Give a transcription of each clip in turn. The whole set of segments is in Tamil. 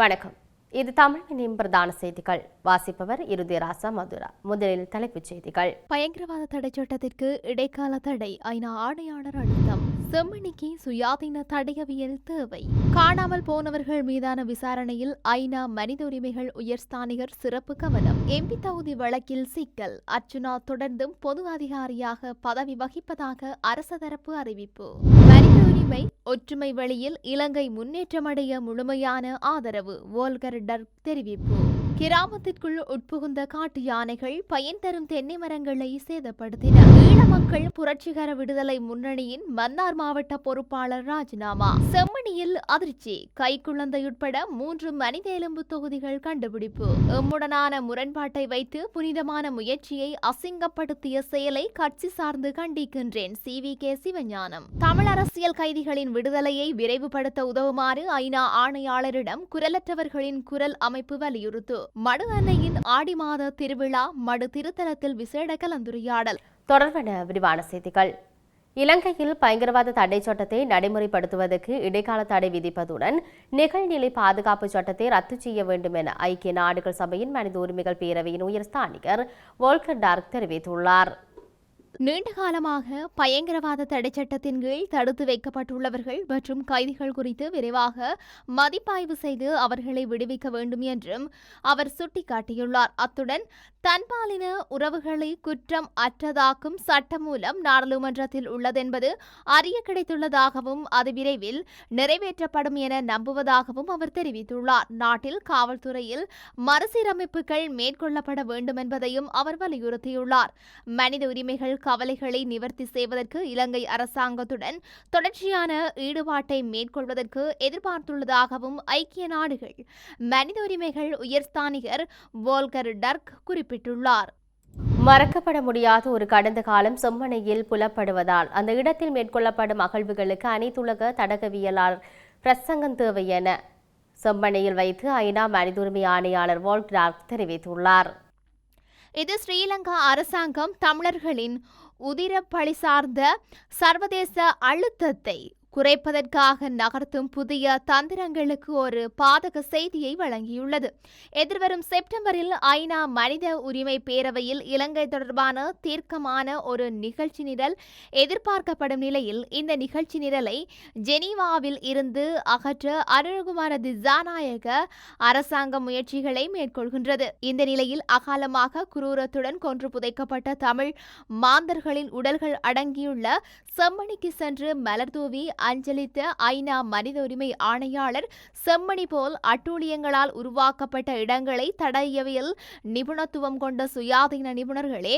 வணக்கம். இது தமிழின் பிரதான செய்திகள். வாசிப்பவர் இருதிராசா மதுரா. முதலில் தலைப்புச் செய்திகள். பயங்கரவாத தடை சட்டத்திற்கு இடைக்கால தடை. ஐநா ஆணையாளர் அழுத்தம். செம்மணிக்கு சுயாதீன தடையவியல் தேவை. காணாமல் போனவர்கள் மீதான விசாரணையில் ஐநா மனித உரிமைகள் உயர்ஸ்தானிகர் சிறப்பு கவனம். எம்பி தகுதி வழக்கில் சிக்கல். அர்ச்சுனா தொடர்ந்தும் பொது அதிகாரியாக பதவி வகிப்பதாக அரச தரப்பு அறிவிப்பு. உரிமை ஒற்றுமை வழியில் இலங்கை முன்னேற்றமடைய முழுமையான ஆதரவு வோல்கர் டர்க் தெரிவிப்பு. கிராமத்திற்குள் உட்புகுந்த காட்டு யானைகள் பயன் தரும் தென்னை மரங்களை சேதப்படுத்தின. ஈழ மக்கள் புரட்சிகர விடுதலை முன்னணியின் மன்னார் மாவட்ட பொறுப்பாளர் ராஜினாமா. செம்மணியில் அதிர்ச்சி. கைக்குழந்தை உட்பட மூன்று மனித எலும்பு தொகுதிகள் கண்டுபிடிப்பு. எம்முடனான முரண்பாட்டை வைத்து புனிதமான முயற்சியை அசிங்கப்படுத்திய செயலை கட்சி சார்ந்து கண்டிக்கின்றேன் C. V. K. Sivagnanam. Tamil அரசியல் கைதிகளின் விடுதலையை விரைவுபடுத்த உதவுமாறு ஐநா ஆணையாளரிடம் குரலற்றவர்களின் குரல் அமைப்பு வலியுறுத்து. மடு அன்னையின் ஆடி மாத திருவிழா மடு திருத்தலத்தில் விசேட கலந்துரையாடல். தொடர்பான விரிவான செய்திகள். இலங்கையில் பயங்கரவாத தடை சட்டத்தை நடைமுறைப்படுத்துவதற்கு இடைக்கால தடை விதிப்பதுடன் நிகழ்நிலை பாதுகாப்பு சட்டத்தை ரத்து செய்ய வேண்டும் என ஐக்கிய நாடுகள் சபையின் மனித உரிமைகள் பேரவையின் உயர் ஸ்தானிகர் வோல்கர் டார்க் தெரிவித்துள்ளார். நீண்ட காலமாக பயங்கரவாத தடை சட்டத்தின் கீழ் தடுத்து வைக்கப்பட்டுள்ளவர்கள் மற்றும் கைதிகள் குறித்து விரைவாக மதிப்பாய்வு செய்து அவர்களை விடுவிக்க வேண்டும் என்றும் அவர் சுட்டிக்காட்டியுள்ளார். அத்துடன் தன்பாலின உறவுகளை குற்றம் அற்றதாக்கும் சட்டம் மூலம் நாடாளுமன்றத்தில் உள்ளதென்பது அறிய கிடைத்துள்ளதாகவும் அது விரைவில் நிறைவேற்றப்படும் என நம்புவதாகவும் அவர் தெரிவித்துள்ளார். நாட்டில் காவல்துறையில் மறுசீரமைப்புகள் மேற்கொள்ளப்பட வேண்டும் என்பதையும் அவர் வலியுறுத்தியுள்ளார். மனித உரிமைகள் கவலைகளை நிவர்த்தி செய்வதற்கு இலங்கை அரசாங்கத்துடன் தொடர்ச்சியான ஈடுபாட்டை மேற்கொள்வதற்கு எதிர்பார்த்துள்ளதாகவும் ஐக்கிய நாடுகள் மனித உரிமைகள் உயர்ஸ்தானிகர் வோல்கர் டர்க் குறிப்பிட்டுள்ளார். மறக்கப்பட முடியாத ஒரு கடந்த காலம் செம்மனையில் புலப்படுவதால் அந்த இடத்தில் மேற்கொள்ளப்படும் அகழ்வுகளுக்கு அனைத்துலக தடகவியலாளர் பிரசங்கம் தேவை என செம்மனையில் வைத்து ஐநா மனித உரிமை ஆணையாளர் வோல்க் டார்க் தெரிவித்துள்ளார். இது ஸ்ரீலங்கா அரசாங்கம் தமிழர்களின் உதிரப்பழி சார்ந்த சர்வதேச அழுத்தத்தை குறைப்பதற்காக நகர்த்தும் புதிய தந்திரங்களுக்கு ஒரு பாதக செய்தியை வழங்கியுள்ளது. எதிர்வரும் செப்டம்பரில் ஐநா மனித உரிமை பேரவையில் இலங்கை தொடர்பான தீர்க்கமான ஒரு நிகழ்ச்சி நிரல் எதிர்பார்க்கப்படும் நிலையில் இந்த நிகழ்ச்சி நிரலை ஜெனீவாவில் இருந்து அகற்ற அருள்குமார திசாநாயக அரசாங்க முயற்சிகளை மேற்கொள்கின்றது. இந்த நிலையில் அகாலமாக குரூரத்துடன் கொன்று புதைக்கப்பட்ட தமிழ் மாந்தர்களின் உடல்கள் அடங்கியுள்ள செம்மணிக்கு சென்று மலர்தூவி அஞ்சலித்த ஐநா மனித உரிமை ஆணையாளர் செம்மணி போல் அட்டூழியங்களால் உருவாக்கப்பட்ட இடங்களை தடையவியல் நிபுணத்துவம் கொண்ட சுயாதீன நிபுணர்களே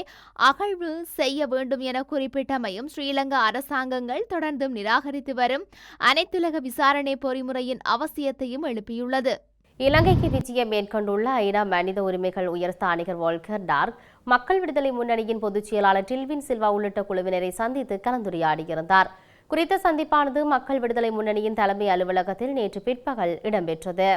அகழ்வு செய்ய வேண்டும் என குறிப்பிட்டமையும் ஸ்ரீலங்கா அரசாங்கங்கள் தொடர்ந்தும் நிராகரித்து வரும் அனைத்துலக விசாரணை பொறிமுறையின் அவசியத்தையும் எழுப்பியுள்ளது. இலங்கைக்கு விஜயம் மேற்கொண்டுள்ள ஐநா மனித உரிமைகள் உயர்ஸ்தானிகர் வோல்கர் டார்க் மக்கள் விடுதலை முன்னணியின் பொதுச் செயலாளர் டில்வின் சில்வா உள்ளிட்ட குழுவினரை சந்தித்து கலந்துரையாடியிருந்தார். குறித்த சந்திப்பானது மக்கள் விடுதலை முன்னணியின் தலைமை அலுவலகத்தில் நேற்று பிற்பகல் இடம்பெற்றது.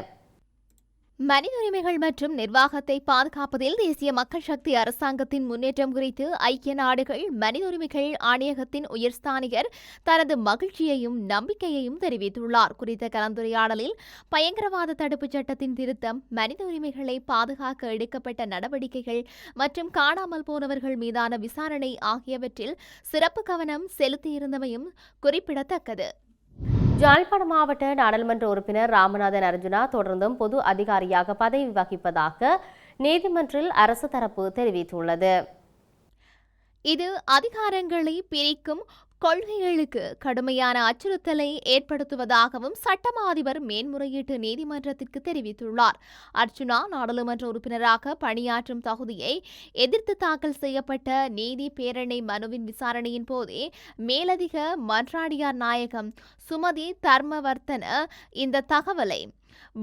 மனித உரிமைகள் மற்றும் நிர்வாகத்தை பாதுகாப்பதில் தேசிய மக்கள் சக்தி அரசாங்கத்தின் முன்னேற்றம் குறித்து ஐக்கிய நாடுகள் மனித உரிமைகள் ஆணையகத்தின் உயர்ஸ்தானிகர் தனது மகிழ்ச்சியையும் நம்பிக்கையையும் தெரிவித்துள்ளார். குறித்த கலந்துரையாடலில் பயங்கரவாத தடுப்புச் சட்டத்தின் திருத்தம் மனித உரிமைகளை பாதுகாக்க எடுக்கப்பட்ட நடவடிக்கைகள் மற்றும் காணாமல் போனவர்கள் மீதான விசாரணை ஆகியவற்றில் சிறப்பு கவனம் செலுத்தியிருந்தமையும் குறிப்பிடத்தக்கது. ஜாழ்ப்பாணம் மாவட்ட நாடாளுமன்ற உறுப்பினர் ராமநாதன் அர்ஜுனா தொடர்ந்தும் பொது அதிகாரியாக பதவி வகிப்பதாக நீதிமன்றில் அரசு தரப்பு தெரிவித்துள்ளது. இது அதிகாரங்களை பிரிக்கும் கொள்கைகளுக்கு கடுமையான அச்சுறுத்தலை ஏற்படுத்துவதாகவும் சட்டமா அதிபர் மேன்முறையீட்டு நீதிமன்றத்திற்கு தெரிவித்துள்ளார். அர்ச்சுனா நாடாளுமன்ற உறுப்பினராக பணியாற்றும் தகுதியை எதிர்த்து தாக்கல் செய்யப்பட்ட நீதி பேரணை மனுவின் விசாரணையின் போதே மேலதிக மன்றாடியார் நாயகம் சுமதி தர்மவர்த்தன இந்த தகவலை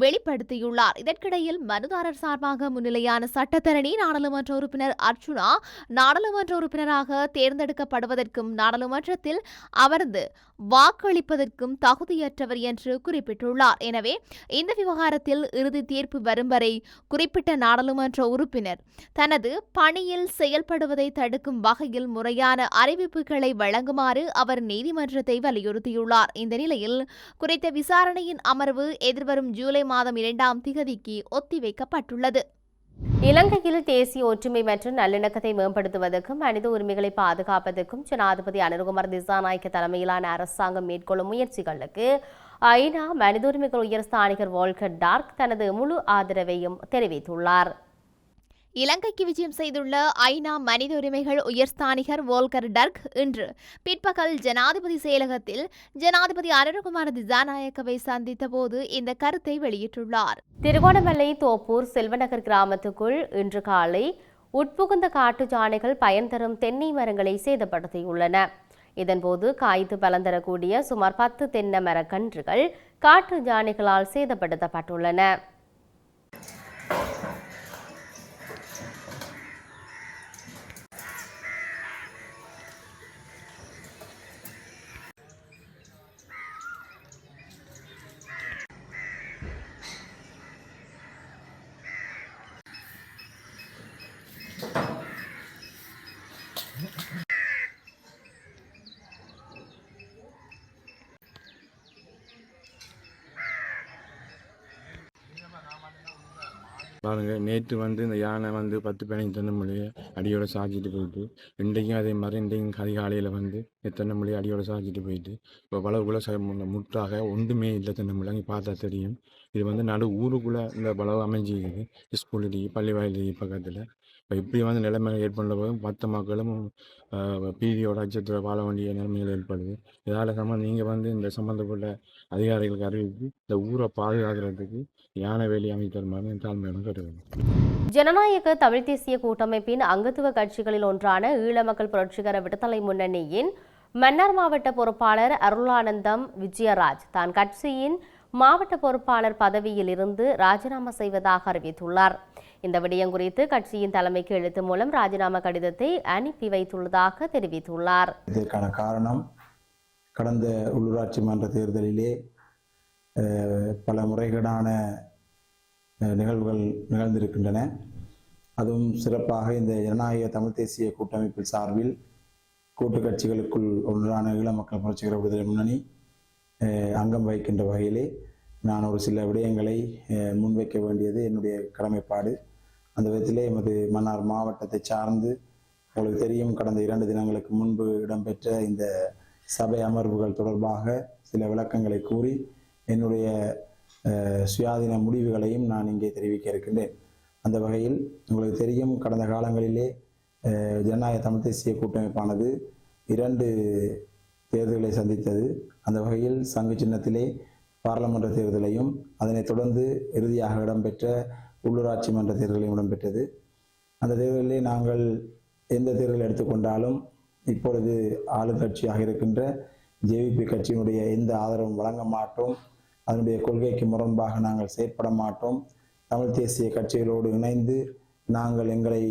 வெளிப்படுத்தியுள்ளார். இதற்கிடையில் மனுதாரர் சார்பாக முன்னிலையான சட்டத்தரணி நாடாளுமன்ற உறுப்பினர் அர்ச்சுனா நாடாளுமன்ற உறுப்பினராக தேர்ந்தெடுக்கப்படுவதற்கும் நாடாளுமன்றத்தில் அவரது வாக்களிப்பதற்கும் தகுதியற்றவர் என்று குறிப்பிட்டுள்ளார். எனவே இந்த விவகாரத்தில் இறுதி தீர்ப்பு வரும் வரை குறிப்பிட்ட நாடாளுமன்ற உறுப்பினர் தனது பணியில் செயல்படுவதை தடுக்கும் வகையில் முறையான அறிவிப்புகளை வழங்குமாறு அவர் நீதிமன்றத்தை வலியுறுத்தியுள்ளார். இந்த நிலையில் குறித்த விசாரணையின் அமர்வு எதிர்வரும் ஜூலை மாதம் இரண்டாம் திகதிக்கு ஒத்திவைக்கப்பட்டுள்ளது. இலங்கையில் தேசிய ஒற்றுமை மற்றும் நல்லிணக்கத்தை மேம்படுத்துவதற்கும் மனித உரிமைகளை பாதுகாப்பதற்கும் ஜனாதிபதி அனுகுமார் திசாநாயக்க தலைமையிலான அரசாங்கம் மேற்கொள்ளும் முயற்சிகளுக்கு ஐநா மனித உரிமைகள் உயர் ஸ்தானிகர் வால்கர் டார்க் தனது முழு ஆதரவையும் தெரிவித்துள்ளார். இலங்கைக்கு விஜயம் செய்துள்ள ஐநா மனித உரிமைகள் உயர்ஸ்தானிகர் வோல்கர் டர்க் இன்று பிற்பகல் ஜனாதிபதி செயலகத்தில் ஜனாதிபதி அருண்குமார் திசாநாயக்கவை சந்தித்த போது இந்த கருத்தை வெளியிட்டுள்ளார். திருகோணமலை தோப்பூர் செல்வநகர் கிராமத்துக்குள் இன்று காலை உட்புகுந்த காட்டு யானைகள் பயன் தரும் தென்னை மரங்களை சேதப்படுத்தியுள்ளன. இதன்போது காய்த்து பலந்தரக்கூடிய சுமார் பத்து தென்னை மரக்கன்றுகள் காட்டு யானைகளால் சேதப்படுத்தப்பட்டுள்ளன. நேற்று வந்து இந்த யானை வந்து பத்து பதினைஞ்சு தென்னமொழியை அடியோட சாய்ச்சிட்டு போயிட்டு இன்றைக்கும் அதே மாதிரி இன்றைக்கும் அதிகாலையில் வந்து இந்த தென்னமொழி அடியோட சாய்ச்சிட்டு போயிட்டு இப்போ பலவுக்குள்ளே ச முற்றாக ஒன்றுமே இல்லை தென்னமொழி அங்கே பார்த்தா தெரியும். இது வந்து நடு ஊருக்குள்ளே இந்த பலவு அமைஞ்சிக்குது ஸ்கூல் இருக்கு பள்ளி வாயில் பக்கத்தில். இப்போ இப்படி வந்து நிலைமை ஏற்படுற போது மற்ற மக்களும் பீதியோட அச்சத்தில் வாழ வேண்டிய நிலைமைகள் ஏற்படுது. இதால் சம்ம நீங்கள் வந்து இந்த சம்மந்தப்பட்ட அதிகாரிகளுக்கு அறிவித்து இந்த ஊரை பாதுகாக்கிறதுக்கு யானை வேலி அமைத்தருமாறு தாழ்மையான கருது ஜனநாயக தமிழ் தேசிய கூட்டமைப்பின் அங்கத்துவ கட்சிகளில் ஒன்றான ஈழ மக்கள் புரட்சிகர விடுதலை முன்னணியின் மன்னார் மாவட்ட பொறுப்பாளர் அருளானந்தம் விஜயராஜ் தான் கட்சியின் மாவட்ட பொறுப்பாளர் பதவியில் இருந்து ராஜினாமா செய்வதாக அறிவித்துள்ளார். இந்த விடயம் குறித்து கட்சியின் தலைமைக்கு எழுத்து மூலம் ராஜினாமா கடிதத்தை அனுப்பி வைத்துள்ளதாக தெரிவித்துள்ளார். இதற்கான காரணம் கடந்த உள்ளூராட்சி மன்ற தேர்தலிலே பல முறைகேடான நிகழ்வுகள் நிகழ்ந்திருக்கின்றன. அதுவும் சிறப்பாக இந்த ஜனநாயக தமிழ் தேசிய கூட்டமைப்பில் சார்பில் கூட்டு கட்சிகளுக்குள் ஒன்றான ஈழ மக்கள் புரட்சிகர விடுதலை முன்னணி அங்கம் வகிக்கின்ற வகையிலே நான் ஒரு சில விடயங்களை முன்வைக்க வேண்டியது என்னுடைய கடமைப்பாடு. அந்த விதத்திலே எமது மன்னார் மாவட்டத்தை சார்ந்து உங்களுக்கு தெரியும் கடந்த இரண்டு தினங்களுக்கு முன்பு இடம்பெற்ற இந்த சபை அமர்வுகள் தொடர்பாக சில விளக்கங்களை கூறி என்னுடைய சுயாதீன முடிவுகளையும் நான் இங்கே தெரிவிக்க இருக்கின்றேன். அந்த வகையில் உங்களுக்கு தெரியும் கடந்த காலங்களிலே ஜனநாயக தமிழ் தேசிய கூட்டமைப்பானது இரண்டு தேர்தல்களை சந்தித்தது. அந்த வகையில் சங்கு சின்னத்திலே பாராளுமன்ற தேர்தலையும் அதனைத் தொடர்ந்து இறுதியாக இடம்பெற்ற உள்ளூராட்சி மன்ற தேர்தலையும் இடம்பெற்றது. அந்த தேர்தலிலே நாங்கள் எந்த தேர்தல் எடுத்துக்கொண்டாலும் இப்பொழுது ஆளுங்கட்சியாக இருக்கின்ற ஜேவிபி கட்சியினுடைய எந்த ஆதரவும் வழங்க மாட்டோம். அதனுடைய கொள்கைக்கு முரண்பாக நாங்கள் செயற்பட மாட்டோம். தமிழ் தேசிய கட்சிகளோடு இணைந்து நாங்கள் எங்களை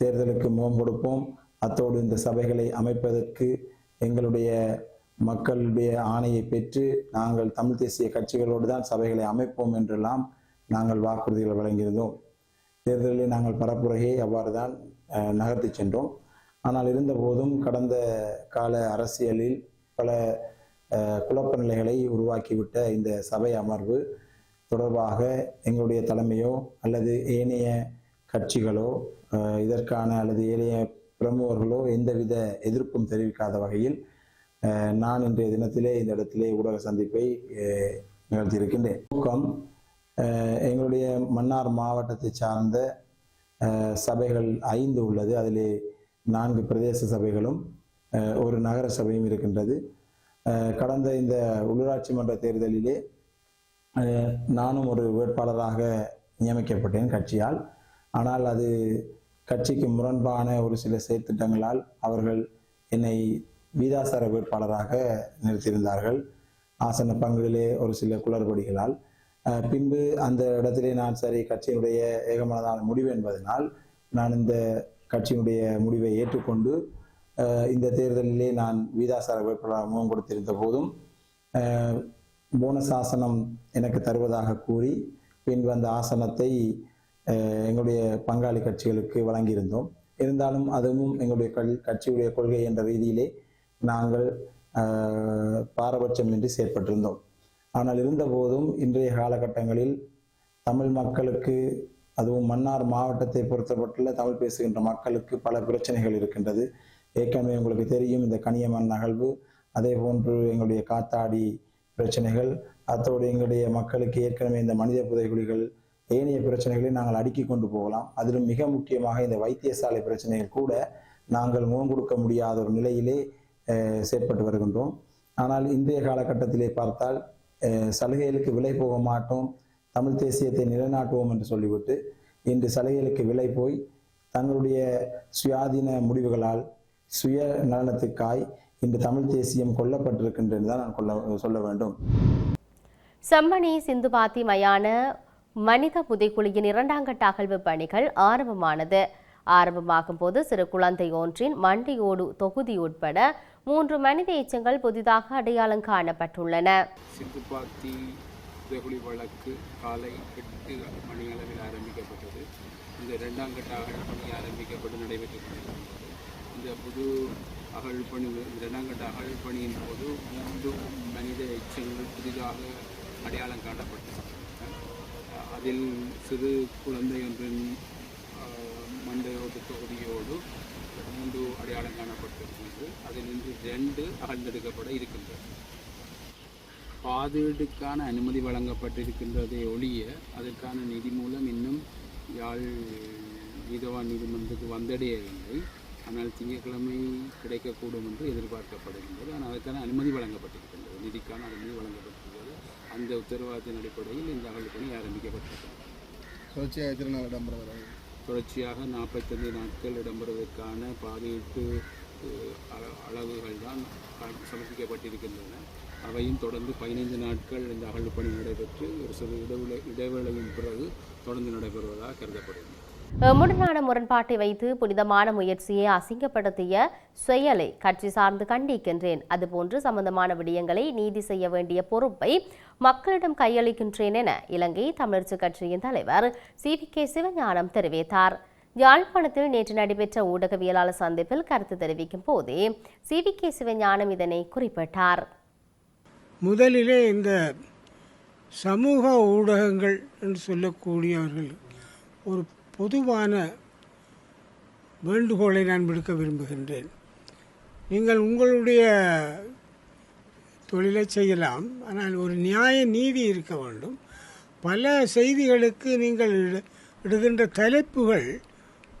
தேர்தலுக்கு முகம் கொடுப்போம். அத்தோடு இந்த சபைகளை அமைப்பதற்கு எங்களுடைய மக்களுடைய ஆணையை பெற்று நாங்கள் தமிழ் தேசிய கட்சிகளோடு தான் சபைகளை அமைப்போம் என்றெல்லாம் நாங்கள் வாக்குறுதிகள் வழங்கியிருந்தோம். தேர்தலில் நாங்கள் பரப்புரையை அவ்வாறு தான் நகர்த்தி சென்றோம். ஆனால் இருந்தபோதும் கடந்த கால அரசியலில் பல குழப்ப நிலைகளை உருவாக்கிவிட்ட இந்த சபை அமர்வு தொடர்பாக எங்களுடைய தலைமையோ அல்லது ஏனைய கட்சிகளோ இதற்கான அல்லது ஏனைய பிரமுகர்களோ எந்தவித எதிர்ப்பும் தெரிவிக்காத வகையில் நான் இன்றைய தினத்திலே இந்த இடத்திலே ஊடக சந்திப்பை நிகழ்த்தியிருக்கின்றேன். ஊக்கம் எங்களுடைய மன்னார் மாவட்டத்தை சார்ந்த சபைகள் ஐந்து உள்ளது. அதிலே நான்கு பிரதேச சபைகளும் ஒரு நகர சபையும் இருக்கின்றது. கடந்த இந்த உள்ளூராட்சி மன்ற தேர்தலிலே நானும் ஒரு வேட்பாளராக நியமிக்கப்பட்டேன் கட்சியால். ஆனால் அது கட்சிக்கு முரண்பான ஒரு சில செயற்திட்டங்களால் அவர்கள் என்னை வீதாசார வேட்பாளராக நிறுத்தியிருந்தார்கள். ஆசன பங்குகளிலே ஒரு சில குளறுபடிகளால். பின்பு அந்த இடத்திலே நான் சரி கட்சியினுடைய ஏகமனதான முடிவு என்பதனால் நான் இந்த கட்சியினுடைய முடிவை ஏற்றுக்கொண்டு இந்த தேர்தலிலே நான் வீதாசார வேட்பாளராக முகம் கொடுத்திருந்த போதும் போனஸ் ஆசனம் எனக்கு தருவதாக கூறி பின்பு அந்த ஆசனத்தை எங்களுடைய பங்காளி கட்சிகளுக்கு வழங்கியிருந்தோம். இருந்தாலும் அதுவும் எங்களுடைய கல் கட்சியுடைய கொள்கை என்ற ரீதியிலே நாங்கள் பாரபட்சம் பாரபட்சமின்றி செயற்பட்டிருந்தோம். ஆனால் இருந்தபோதும் இன்றைய காலகட்டங்களில் தமிழ் மக்களுக்கு அதுவும் மன்னார் மாவட்டத்தை பொறுத்தப்பட்டுள்ள தமிழ் பேசுகின்ற மக்களுக்கு பல பிரச்சனைகள் இருக்கின்றது. ஏற்கனவே உங்களுக்கு தெரியும் இந்த கனியமன் நகழ்வு. அதே போன்று எங்களுடைய காத்தாடி பிரச்சனைகள் அத்தோடு எங்களுடைய மக்களுக்கு ஏற்கனவே இந்த மனித புதைகுழிகள் ஏனைய பிரச்சனைகளை நாங்கள் அடுக்கி கொண்டு போகலாம். அதிலும் மிக முக்கியமாக இந்த வைத்தியசாலை பிரச்சனைகள் கூட நாங்கள் முகம் கொடுக்க முடியாத ஒரு நிலையிலே செயற்பட்டு வருகின்றோம். ஆனால் இன்றைய காலகட்டத்திலே பார்த்தால் சலுகைகளுக்கு விலை போக மாட்டோம். தமிழ் தேசியத்தை நிலைநாட்டுவோம் என்று சொல்லிவிட்டு இன்று சலுகைகளுக்கு விலை போய் தங்களுடைய சுயாதீன முடிவுகளால் சுய நலனத்துக்காய் இன்று தமிழ் தேசியம் கொல்லப்பட்டிருக்கின்றது தான் நான் கொள்ள சொல்ல வேண்டும். செம்மணி சிந்துபாத்தி மயான மனித புதைக்குழியின் இரண்டாம் கட்ட அகழ்வு பணிகள் ஆரம்பமானது. ஆரம்பமாகும் போது சிறு குழந்தை ஒன்றின் மண்டியோடு தொகுதி உட்பட மூன்று மனித எச்சங்கள் புதிதாக அடையாளம் காணப்பட்டுள்ளன. சித்துப்பாத்தி புதைகுழி வழக்கு காலை எட்டு மணி அளவில் ஆரம்பிக்கப்பட்டது. இந்த இரண்டாம் கட்ட அகழ் பணி ஆரம்பிக்கப்பட்டு நடைபெற்று இந்த புது அகழ் பணி அகழ்பணியின் அகழ் பணியின் போது மூன்று மனித எச்சங்கள் புதிதாக அடையாளம் காணப்பட்டது அதில் சிறு குழந்தை ஒன்றின் மண்டையோடு தொகுதியோடு மூன்று அடையாளம் காணப்பட்டிருக்கிறது அதில் இன்று ரெண்டு அகழ்ந்தெடுக்கப்பட இருக்கின்றது. பாதீடுக்கான அனுமதி வழங்கப்பட்டிருக்கின்றதை ஒழிய அதற்கான நிதி மூலம் இன்னும் யாழ் நீதவான் நீதிமன்றத்துக்கு வந்தடையவில்லை. ஆனால் திங்கட்கிழமை கிடைக்கக்கூடும் என்று எதிர்பார்க்கப்படுகின்றது. ஆனால் அதற்கான அனுமதி வழங்கப்பட்டிருக்கின்றது. நிதிக்கான அனுமதி வழங்கப்பட்டிருக்கிறது. அந்த உத்தரவாதத்தின் அடிப்படையில் இந்த அகல் பணி ஆரம்பிக்கப்பட்டிருக்கிறது. தொடர்ச்சியாக எத்தனை நாள் இடம்பெறுகிறது தொடர்ச்சியாக நாற்பத்தைந்து நாட்கள் இடம்பெறுவதற்கான பாதையீட்டு அளவுகள் தான் சமர்ப்பிக்கப்பட்டிருக்கின்றன. அவையும் தொடர்ந்து பதினைந்து நாட்கள் இந்த அகழ்வு பணி நடைபெற்று ஒரு சில இடைவெளி இடைவேளையின் பிறகு தொடர்ந்து நடைபெறுவதாக கருதப்படுகிறது எம்முடனான முரண்பாட்டை வைத்து புனிதமான முயற்சியை அசிங்கப்படுத்திய செயலை கட்சி சார்ந்து கண்டிக்கின்றேன். அதுபோன்று சம்பந்தமான விடயங்களை நீதி செய்ய வேண்டிய பொறுப்பை மக்களிடம் கையளிக்கின்றேன் என இலங்கை தமிழர்ச்சி கட்சியின் தலைவர் சி. வி. கே. சிவஞானம் தெரிவித்தார். யாழ்ப்பாணத்தில் நேற்று நடைபெற்ற ஊடகவியலாளர் சந்திப்பில் கருத்து தெரிவிக்கும் போதே சி. வி. கே. சிவஞானம் இதனை குறிப்பிட்டார். முதலிலே இந்த சமூக ஊடகங்கள் என்று சொல்லக்கூடியவர்கள் ஒரு பொதுவான வேண்டுகோளை நான் விடுக்க விரும்புகின்றேன். நீங்கள் உங்களுடைய தொழிலை செய்யலாம். ஆனால் ஒரு நியாய நீதி இருக்க வேண்டும். பல செய்திகளுக்கு நீங்கள் இடு- இடுகின்ற தலைப்புகள்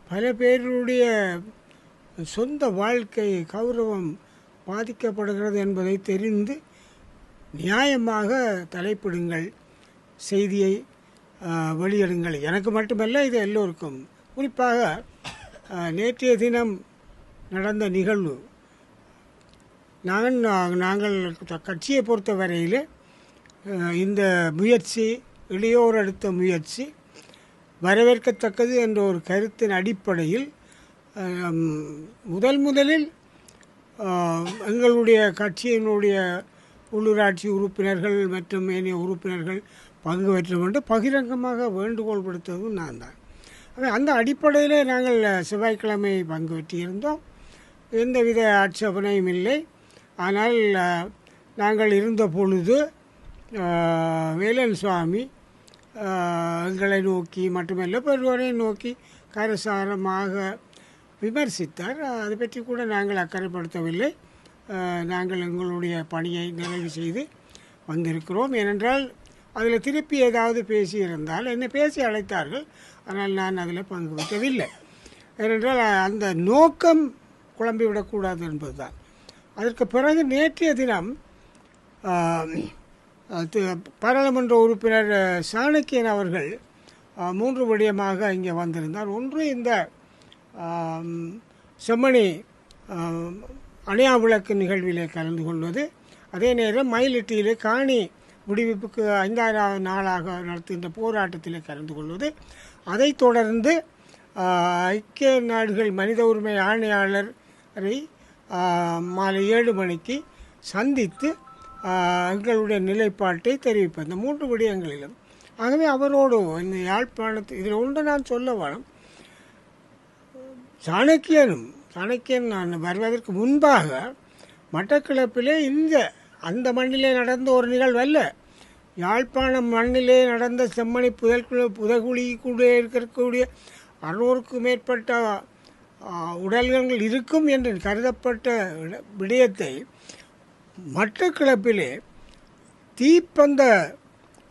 பல பேருடைய சொந்த வாழ்க்கை கௌரவம் பாதிக்கப்படுகிறது என்பதை தெரிந்து நியாயமாக தலைப்பிடுங்கள். செய்தியை வெளியிடுங்கள். எனக்கு மட்டுமல்ல இது எல்லோருக்கும். குறிப்பாக நேற்றைய தினம் நடந்த நிகழ்வு. நான் நாங்கள் கட்சியை பொறுத்த வரையில் இந்த முயற்சி இளையோர் எடுத்த முயற்சி வரவேற்கத்தக்கது என்ற ஒரு கருத்தின் அடிப்படையில் முதல் முதலில் எங்களுடைய கட்சியினுடைய உள்ளூராட்சி உறுப்பினர்கள் மற்றும் ஏனைய உறுப்பினர்கள் பங்கு பெற்ற கொண்டு பகிரங்கமாக வேண்டுகோள் விடுத்ததும் நான் தான். அந்த அடிப்படையில் நாங்கள் செவ்வாய்க்கிழமை பங்கு பெற்றிருந்தோம் எந்தவித ஆட்சேபனையும் இல்லை. ஆனால் நாங்கள் இருந்த பொழுது வேலன் சுவாமி எங்களை நோக்கி மட்டுமல்ல பெருவரை நோக்கி கரசாரமாக விமர்சித்தார். அதை பற்றி கூட நாங்கள் அக்கறைப்படுத்தவில்லை. நாங்கள் எங்களுடைய பணியை நிறைவு செய்து வந்திருக்கிறோம். ஏனென்றால் அதில் திருப்பி ஏதாவது பேசியிருந்தால் என்னை பேசி அழைத்தார்கள். ஆனால் நான் அதில் பங்கு பெற்றவில்லை ஏனென்றால் அந்த நோக்கம் குழம்பிவிடக்கூடாது என்பதுதான். அதற்கு பிறகு நேற்றைய தினம் பாராளுமன்ற உறுப்பினர் சாணக்கியன் அவர்கள் மூன்று விடயமாக இங்கே வந்திருந்தார். ஒன்று இந்த செம்மணி ஆம், அணையா விளக்கு நிகழ்விலே கலந்து கொள்வது. அதே நேரம் மயிலிட்டியிலே காணி விடுவிப்புக்கு ஐந்தாயிரம் நாளாக நடத்துகின்ற போராட்டத்திலே கலந்து கொள்வது. அதைத் தொடர்ந்து ஐக்கிய நாடுகள் மனித உரிமை ஆணையாளரை மாலை ஏழு மணிக்கு சந்தித்து எங்களுடைய நிலைப்பாட்டை தெரிவிப்போம் இந்த மூன்று விடயங்களிலும். ஆகவே அவரோடு இந்த யாழ்ப்பாணத்து இதில் ஒன்று நான் சொல்ல வேணும். சாணக்கியனும் சாணக்கியன் நான் வருவதற்கு முன்பாக மட்டக்களப்பிலே இந்த அந்த மண்ணிலே நடந்த ஒரு நிகழ்வு அல்ல யாழ்ப்பாணம் மண்ணிலே நடந்த செம்மணி புதல் புதகுழி கூட இருக்கக்கூடிய அறுநூறுக்கும் மேற்பட்ட உடல்கள் இருக்கும் என்று கருதப்பட்ட விட- விடயத்தை மட்டக்கிழப்பிலே தீப்பந்த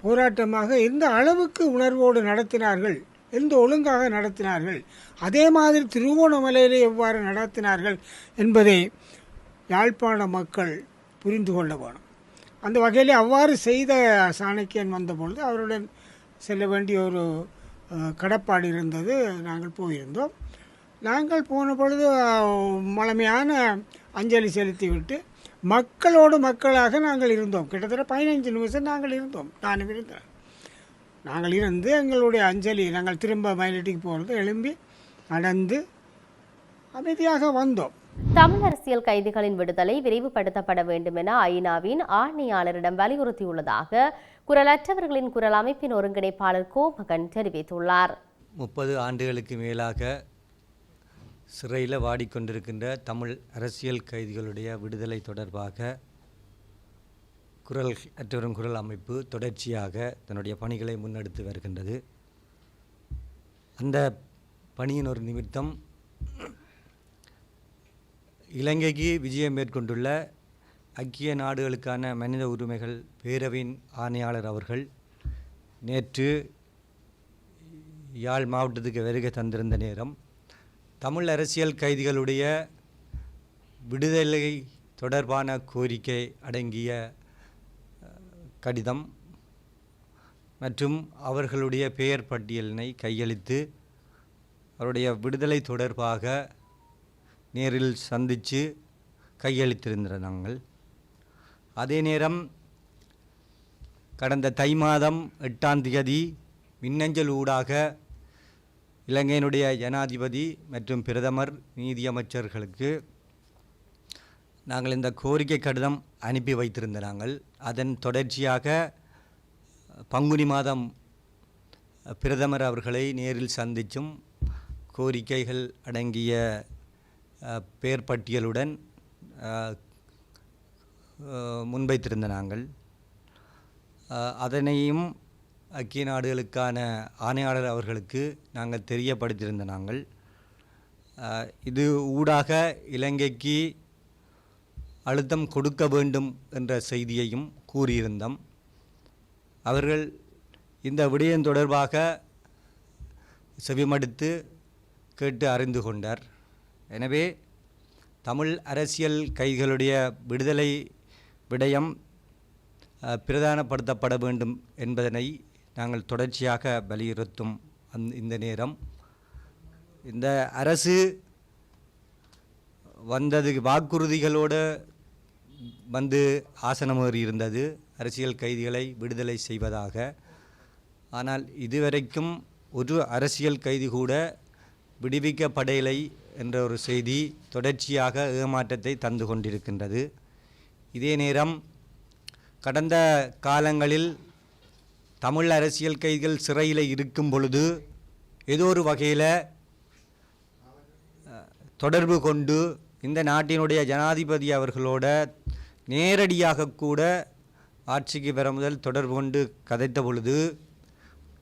போராட்டமாக எந்த அளவுக்கு உணர்வோடு நடத்தினார்கள் எந்த ஒழுங்காக நடத்தினார்கள் அதே மாதிரி திருவோணமலையிலே எவ்வாறு நடத்தினார்கள் என்பதை யாழ்ப்பாண மக்கள் புரிந்து கொள்ள வேணும். அந்த வகையில் அவ்வாறு செய்த சாணக்கியன் வந்தபொழுது அவருடன் செல்ல வேண்டிய ஒரு கடப்பாடு இருந்தது. நாங்கள் போயிருந்தோம். நாங்கள் போன பொழுது மழமையான அஞ்சலி செலுத்திவிட்டு மக்களோடு மக்களாக நாங்கள் இருந்தோம். கிட்டத்தட்ட பதினைஞ்சு நிமிஷம் நாங்கள் இருந்தோம். நானும் இருந்தேன். நாங்கள் இருந்து எங்களுடைய அஞ்சலி நாங்கள் திரும்ப மயிலட்டிக்கு போகிறது எழும்பி நடந்து அமைதியாக வந்தோம். தமிழ் அரசியல் கைதிகளின் விடுதலை விரைவுபடுத்தப்பட வேண்டும் என ஐநாவின் ஆணையாளரிடம் வலியுறுத்தியுள்ளதாக குரலற்றவர்களின் குரல் அமைப்பின் ஒருங்கிணைப்பாளர் கோமகன் தெரிவித்துள்ளார். முப்பது ஆண்டுகளுக்கு மேலாக சிறையில் வாடிக்கொண்டிருக்கின்ற தமிழ் அரசியல் கைதிகளுடைய விடுதலை தொடர்பாக குரல் அற்றவரும் குரல் அமைப்பு தொடர்ச்சியாக தன்னுடைய பணிகளை முன்னெடுத்து வருகின்றது. அந்த பணியின் ஒரு நிமித்தம் இலங்கைக்கு விஜயம் மேற்கொண்டுள்ள ஐக்கிய நாடுகளுக்கான மனித உரிமைகள் பேரவையின் ஆணையாளர் அவர்கள் நேற்று யாழ் மாவட்டத்துக்கு வருகை தந்திருந்த நேரம். தமிழ் அரசியல் கைதிகளுடைய விடுதலை தொடர்பான கோரிக்கை அடங்கிய கடிதம் மற்றும் அவர்களுடைய பெயர் பட்டியலினை கையளித்து அவருடைய விடுதலை தொடர்பாக நேரில் சந்தித்து கையளித்திருந்த நாங்கள் அதே நேரம் கடந்த தை மாதம் எட்டாம் தேதி மின்னஞ்சல் ஊடாக இலங்கையினுடைய ஜனாதிபதி மற்றும் பிரதமர் நீதியமைச்சர்களுக்கு நாங்கள் இந்த கோரிக்கை கடிதம் அனுப்பி வைத்திருந்த நாங்கள் அதன் தொடர்ச்சியாக பங்குனி மாதம் பிரதமர் அவர்களை நேரில் சந்தித்தும் கோரிக்கைகள் அடங்கிய பேர் பட்டியலுடன் முன்வைத்திருந்த நாங்கள். அதனையும் ஐக்கிய நாடுகளுக்கான ஆணையாளர் அவர்களுக்கு நாங்கள் தெரியப்படுத்தியிருந்த நாங்கள். இது ஊடாக இலங்கைக்கு அழுத்தம் கொடுக்க வேண்டும் என்ற செய்தியையும் கூறியிருந்தோம். அவர்கள் இந்த விடயம் தொடர்பாக செவிமடுத்து கேட்டு அறிந்து கொண்டார். எனவே தமிழ் அரசியல் கைதிகளுடைய விடுதலை விடயம் பிரதானப்படுத்தப்பட வேண்டும் என்பதனை நாங்கள் தொடர்ச்சியாக வலியுறுத்தும் அந் இந்த நேரம். இந்த அரசு வந்தது வாக்குறுதிகளோடு வந்து ஆசனமேறி இருந்தது. அரசியல் கைதிகளை விடுதலை செய்வதாக. ஆனால் இதுவரைக்கும் ஒரு அரசியல் கைதி கூட விடுவிக்கப்படலை என்ற ஒரு செய்தி தொடர்ச்சியாக ஏமாற்றத்தை தந்து கொண்டிருக்கின்றது. இதே நேரம் கடந்த காலங்களில் தமிழ் அரசியல் கைதிகள் சிறையில் இருக்கும் பொழுது ஏதோ ஒரு வகையில் தொடர்பு கொண்டு இந்த நாட்டினுடைய ஜனாதிபதி அவர்களோட நேரடியாக கூட ஆட்சிக்கு பெற முதல் தொடர்பு கொண்டு கதைத்த பொழுது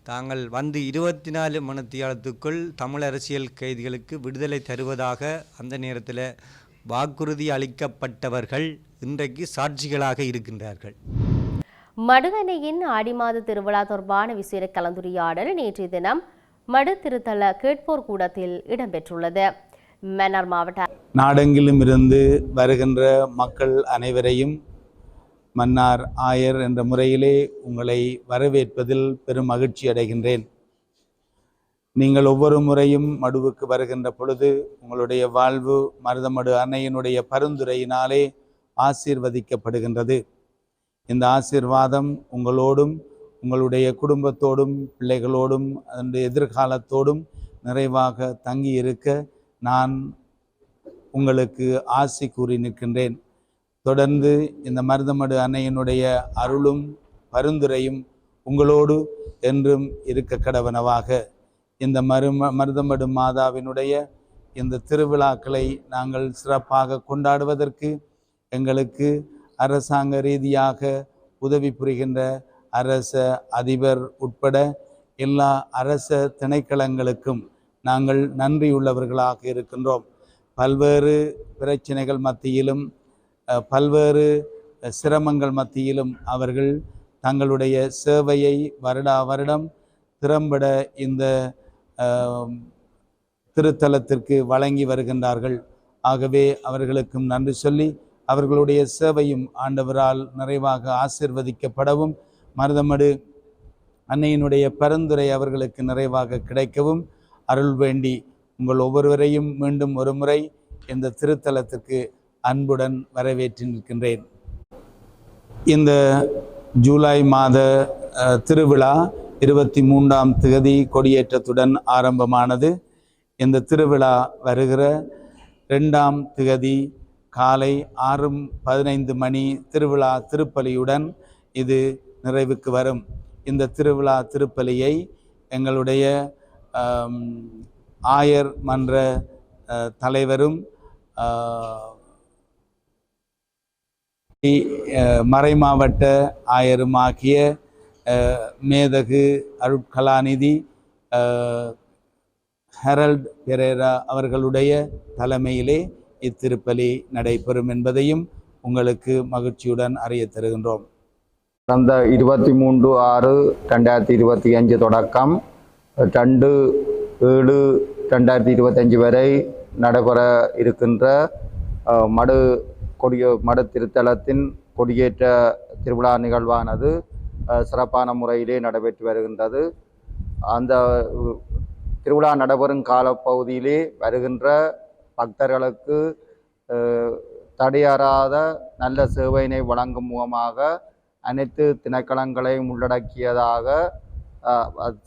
தாங்கள் வந்து இருபத்தி நாலு மணித்தியாலத்துக்குள் தமிழ் அரசியல் கைதிகளுக்கு விடுதலை தருவதாக அந்த நேரத்தில் வாக்குறுதி அளிக்கப்பட்டவர்கள் இன்றைக்கு சாட்சிகளாக இருக்கின்றார்கள். மடுகனையின் ஆடி மாத திருவிழா தொடர்பான விசேட கலந்துரையாடல் நேற்றைய தினம் மடு திருத்தல கேட்போர் கூடத்தில் இடம்பெற்றுள்ளது. மன்னார் மாவட்ட நாடெங்கிலும் இருந்து வருகின்ற மக்கள் அனைவரையும் மன்னார் ஆயர் என்ற முறையிலே உங்களை வரவேற்பதில் பெரும் மகிழ்ச்சி அடைகின்றேன். நீங்கள் ஒவ்வொரு முறையும் மடுவுக்கு வருகின்ற பொழுது உங்களுடைய வாழ்வு மருதமடு அன்னையினுடைய பரிந்துரையினாலே ஆசீர்வதிக்கப்படுகின்றது. இந்த ஆசீர்வாதம் உங்களோடும் உங்களுடைய குடும்பத்தோடும் பிள்ளைகளோடும் அதனுடைய எதிர்காலத்தோடும் நிறைவாக தங்கி இருக்க நான் உங்களுக்கு ஆசி கூறி நிற்கின்றேன். தொடர்ந்து இந்த மருதமடு அன்னையினுடைய அருளும் பரிந்துரையும் உங்களோடு என்றும் இருக்க கடவனவாக. இந்த மரும மருதமடு மாதாவினுடைய இந்த திருவிழாக்களை நாங்கள் சிறப்பாக கொண்டாடுவதற்கு எங்களுக்கு அரசாங்க ரீதியாக உதவி புரிகின்ற அரச அதிபர் உட்பட எல்லா அரச திணைக்களங்களுக்கும் நாங்கள் நன்றியுள்ளவர்களாக இருக்கின்றோம். பல்வேறு பிரச்சனைகள் மத்தியிலும் பல்வேறு சிரமங்கள் மத்தியிலும் அவர்கள் தங்களுடைய சேவையை வருடா வருடம் திறம்பட இந்த திருத்தலத்திற்கு வழங்கி வருகின்றார்கள். ஆகவே அவர்களுக்கும் நன்றி சொல்லி அவர்களுடைய சேவையும் ஆண்டவரால் நிறைவாக ஆசிர்வதிக்கப்படவும் மருதமடு அன்னையினுடைய பரிந்துரை அவர்களுக்கு நிறைவாக கிடைக்கவும் அருள் வேண்டி உங்கள் ஒவ்வொருவரையும் மீண்டும் ஒரு முறை இந்த திருத்தலத்திற்கு அன்புடன் வரவேற்று நிற்கின்றேன். இந்த ஜூலை மாத திருவிழா இருபத்தி மூன்றாம் திகதி கொடியேற்றத்துடன் ஆரம்பமானது. இந்த திருவிழா வருகிற ரெண்டாம் திகதி காலை ஆறு பதினைந்து மணி திருவிழா திருப்பலியுடன் இது நிறைவுக்கு வரும். இந்த திருவிழா திருப்பலியை எங்களுடைய ஆயர் மன்ற தலைவரும் மறைமாவட்ட ஆயருமாகிய மேதகு அருட்கலாநிதி ஹெரல்ட் பெரேரா அவர்களுடைய தலைமையிலே இத்திருப்பலி நடைபெறும் என்பதையும் உங்களுக்கு மகிழ்ச்சியுடன் அறிய தருகின்றோம். கடந்த இருபத்தி மூன்று ஆறு ரெண்டாயிரத்தி இருபத்தி அஞ்சு தொடக்கம் ரெண்டு ஏழு ரெண்டாயிரத்தி இருபத்தஞ்சு வரை நடைபெற இருக்கின்ற மடு கொடிய மட திருத்தலத்தின் கொடியேற்ற திருவிழா நிகழ்வானது சிறப்பான முறையிலே நடைபெற்று வருகின்றது. அந்த திருவிழா நடைபெறும் காலப்பகுதியிலே வருகின்ற பக்தர்களுக்கு தடையறாத நல்ல சேவையினை வழங்கும் முகமாக அனைத்து திணைக்களங்களையும் உள்ளடக்கியதாக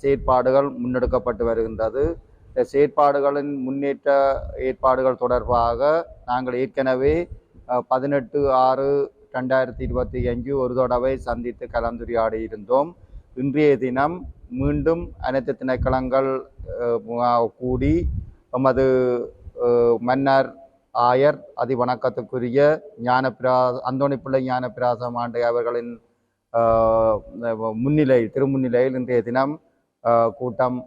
செயற்பாடுகள் முன்னெடுக்கப்பட்டு வருகின்றது. இந்த செயற்பாடுகளின் முன்னேற்ற ஏற்பாடுகள் தொடர்பாக நாங்கள் ஏற்கனவே பதினெட்டு ஆறு ரெண்டாயிரத்தி இருபத்தி அஞ்சு ஒரு தடவை சந்தித்து கலந்துரையாடி இருந்தோம். இன்றைய தினம் மீண்டும் அனைத்து திணைக்களங்கள் கூடி எமது மன்னர் ஆயர் அதிவணக்கத்துக்குரிய ஞானப்பிரா அந்தோணி பிள்ளை ஞானப்பிராசம் ஆண்டை அவர்களின் முன்னிலையில் முன்னிலை திருமுன்னிலையில் இன்றைய தினம் கூட்டம்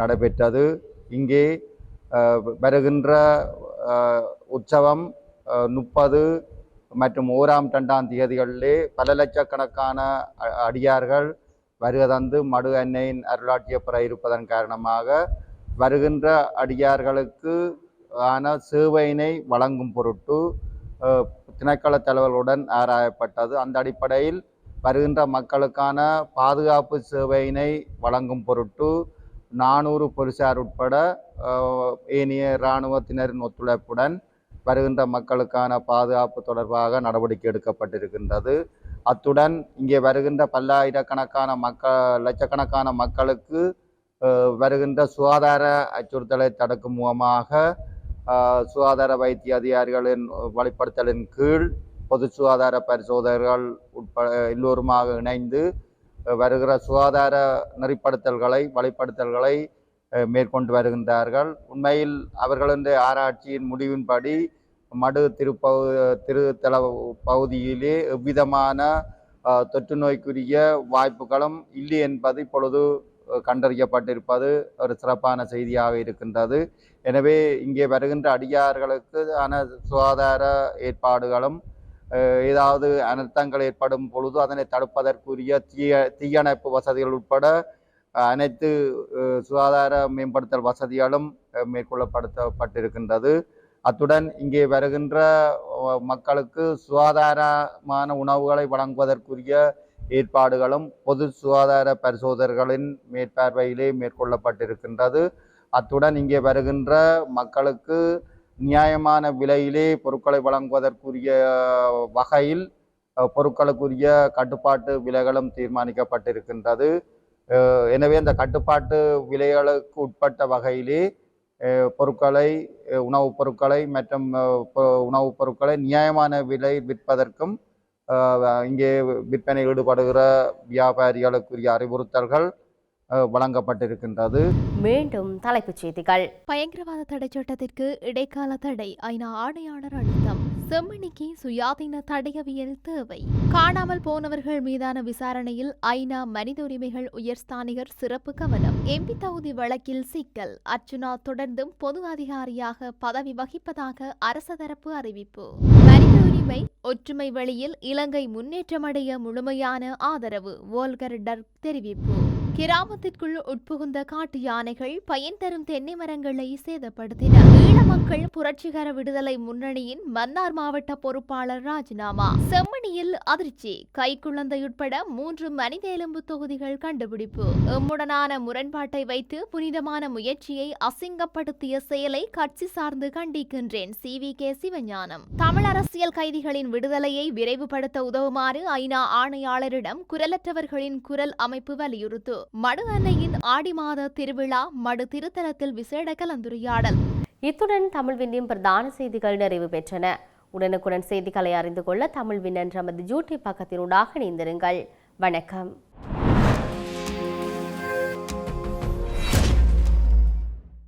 நடைபெற்றது. இங்கே வருகின்ற உற்சவம் முப்பது மற்றும் ஓராம் ரெண்டாம் தேதிகளிலே பல லட்சக்கணக்கான அடியார்கள் வருகதந்து மடு அன்னையின் அருளாட்சிய பெற இருப்பதன் காரணமாக வருகின்ற அடியார்களுக்கு ஆன சேவையினை வழங்கும் பொருட்டு திணைக்கள தலைவர்களுடன் ஆராயப்பட்டது. அந்த அடிப்படையில் வருகின்ற மக்களுக்கான பாதுகாப்பு சேவையினை வழங்கும் பொருட்டு நானூறு போலீசார் உட்பட ஏனைய இராணுவத்தினரின் ஒத்துழைப்புடன் வருகின்ற மக்களுக்கான பாதுகாப்பு தொடர்பாக நடவடிக்கை எடுக்கப்பட்டிருக்கின்றது. அத்துடன் இங்கே வருகின்ற பல்லாயிரக்கணக்கான மக்கள் லட்சக்கணக்கான மக்களுக்கு வருகின்ற சுகாதார அச்சுறுத்தலை தடுக்கும் முகமாக சுகாதார வைத்திய அதிகாரிகளின் வழிப்படுத்தலின் கீழ் பொது சுகாதார பரிசோதகர்கள் உட்பட எல்லோருமாக இணைந்து வருகிற சுகாதார நெறிப்படுத்தல்களை வழிப்படுத்தல்களை மேற்கொண்டு வருகின்றார்கள். உண்மையில் அவர்களது ஆராய்ச்சியின் முடிவின்படி மடு திருப்பகு திருத்தல பகுதியிலே எவ்விதமான தொற்று நோய்க்குரிய வாய்ப்புகளும் இல்லை என்பது இப்பொழுது கண்டறியப்பட்டிருப்பது ஒரு சிறப்பான செய்தியாக இருக்கின்றது. எனவே இங்கே வருகின்ற அடியார்களுக்கு ஆன சுகாதார ஏற்பாடுகளும் ஏதாவது அனர்த்தங்கள் ஏற்படும் பொழுது அதனை தடுப்பதற்குரிய தீய தீயணைப்பு வசதிகள் உட்பட அனைத்து சுகாதார மேம்படுத்தல் வசதிகளும் மேற்கொள்ளப்படுத்தப்பட்டிருக்கின்றது அத்துடன் இங்கே வருகின்ற மக்களுக்கு சுகாதாரமான உணவுகளை வழங்குவதற்குரிய ஏற்பாடுகளும் பொது சுகாதார பரிசோதகர்களின் மேற்பார்வையிலே மேற்கொள்ளப்பட்டிருக்கின்றது. அத்துடன் இங்கே வருகின்ற மக்களுக்கு நியாயமான விலையிலே பொருட்களை வழங்குவதற்குரிய வகையில் பொருட்களுக்குரிய கட்டுப்பாட்டு விலைகளும் தீர்மானிக்கப்பட்டிருக்கின்றது. எனவே அந்த கட்டுப்பாட்டு விலைகளுக்கு உட்பட்ட வகையிலே பொருட்களை உணவுப் பொருட்களை மற்றும் உணவுப் பொருட்களை நியாயமான விலை விற்பதற்கும் இங்கே விற்பனை ஈடுபடுகிற வியாபாரிகளுக்குரிய அறிவுறுத்தல்கள் வழங்கப்பட்டிருக்கின்றது. மீண்டும் தலைப்புச் செய்திகள். பயங்கரவாத தடை சட்டத்திற்கு இடைக்கால தடை ஐநா ஆணையாளர் அழுத்தம். செம்மணிக்கு சுயாதீன தடயவியல் தேவை. காணாமல் போனவர்கள் மீதான விசாரணையில் ஐநா மனித உரிமைகள் உயர்ஸ்தானிகர் சிறப்பு கவனம். எம்பி தொகுதி வழக்கில் சிக்கல். அர்ச்சுனா தொடர்ந்தும் பொது அதிகாரியாக பதவி வகிப்பதாக அரச தரப்பு அறிவிப்பு. மனித உரிமை ஒற்றுமை வழியில் இலங்கை முன்னேற்றமடைய முழுமையான ஆதரவு வோல்கர் டர்க் தெரிவிப்பு. கிராமத்திற்குள் உட்புகுந்த காட்டு யானைகள் பயன் தரும் தென்னை மரங்களை சேதப்படுத்தின. ஈழ மக்கள் புரட்சிகர விடுதலை முன்னணியின் மன்னார் மாவட்ட பொறுப்பாளர் ராஜினாமா. செம்மணியில் அதிர்ச்சி. கைக்குழந்தை உட்பட மூன்று மனித எலும்பு தொகுதிகள் கண்டுபிடிப்பு. எம்முடனான முரண்பாட்டை வைத்து புனிதமான முயற்சியை அசிங்கப்படுத்திய செயலை கட்சி சார்ந்து கண்டிக்கின்றேன் C. V. K. Sivagnanam. Tamil அரசியல் கைதிகளின் விடுதலையை விரைவுபடுத்த உதவுமாறு ஐநா ஆணையாளரிடம் குரலற்றவர்களின் குரல் அமைப்பு வலியுறுத்து. மடு அன்னையின் ஆடி மாத திருவிழா மடு திருத்தலத்தில் விசேட கலந்துரையாடல். இத்துடன் தமிழ் விண்ணின் பிரதான செய்திகள் நிறைவு பெற்றன. உடனுக்குடன் செய்திகளை அறிந்து கொள்ள தமிழ் விண்ணன் நமது யூடியூப் பக்கத்தினூடாக இணைந்திருங்கள். வணக்கம்.